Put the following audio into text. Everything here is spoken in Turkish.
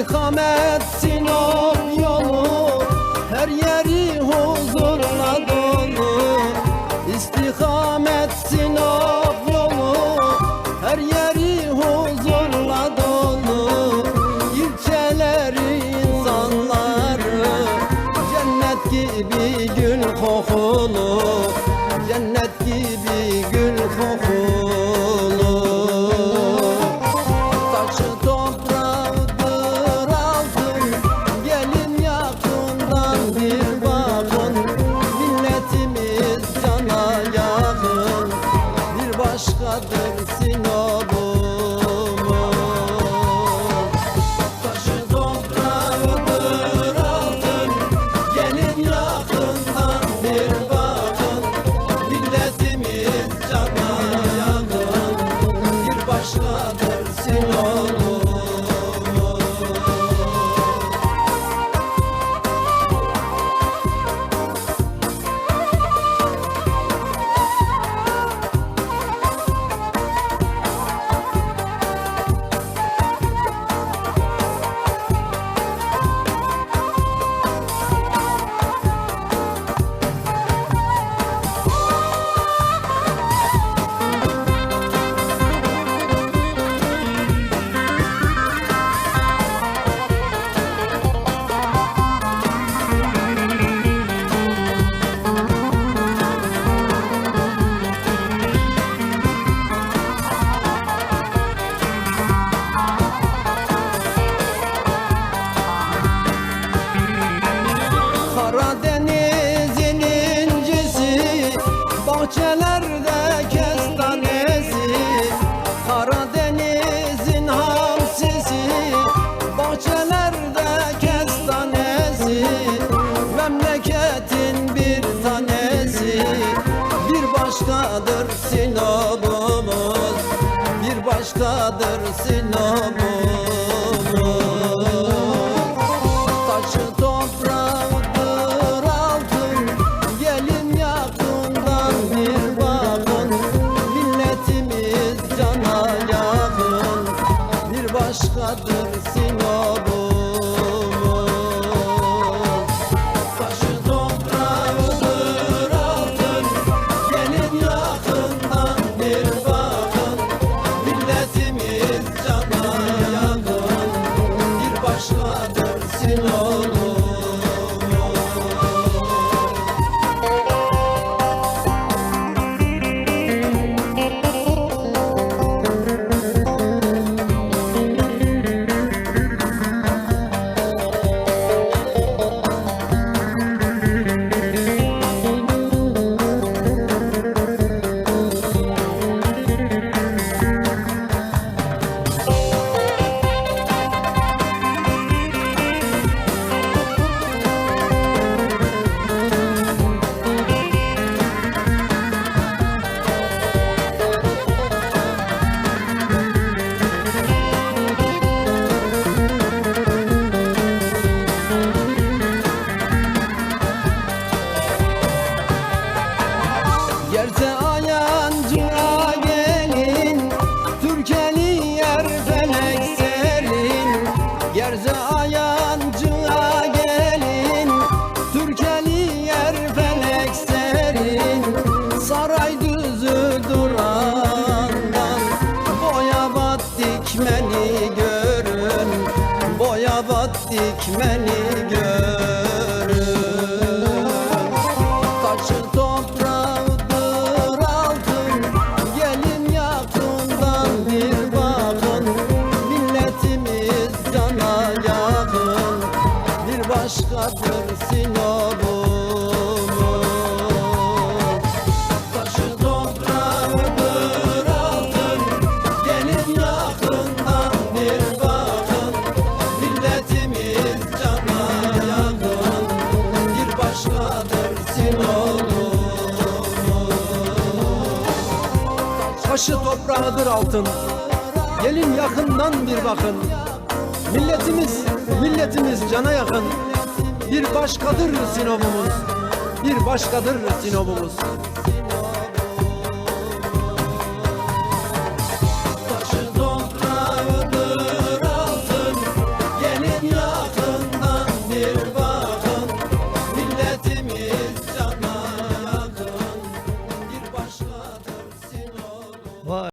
İkam etsin o yolu Her yeri huzurla dolu. İstikam etsin o yolu Her yeri huzurla dolu. İlçeleri insanları Cennet gibi gül kokulu Bahçelerde kestanesi Karadeniz'in hamsisi. Bahçelerde kestanesi Memleketin bir tanesi. Bir başkadır Sinop'umuz Bir başkadır Sinop'umuz Yerse ayancığa gelin Türkeli yer felek Saray düzü durandan. Boyabat dikmeni görün Boyabat dikmeni başkadır Sinop'umuz Taşı toprağıdır altın Gelin yakından bir bakın Milletimiz cana yakın Bir başkadır Sinop'umuz Taşı toprağıdır altın. Gelin yakından bir bakın. Milletimiz, milletimiz cana yakın. Bir başkadır Sinop'umuz. Bir başkadır Sinop'umuz.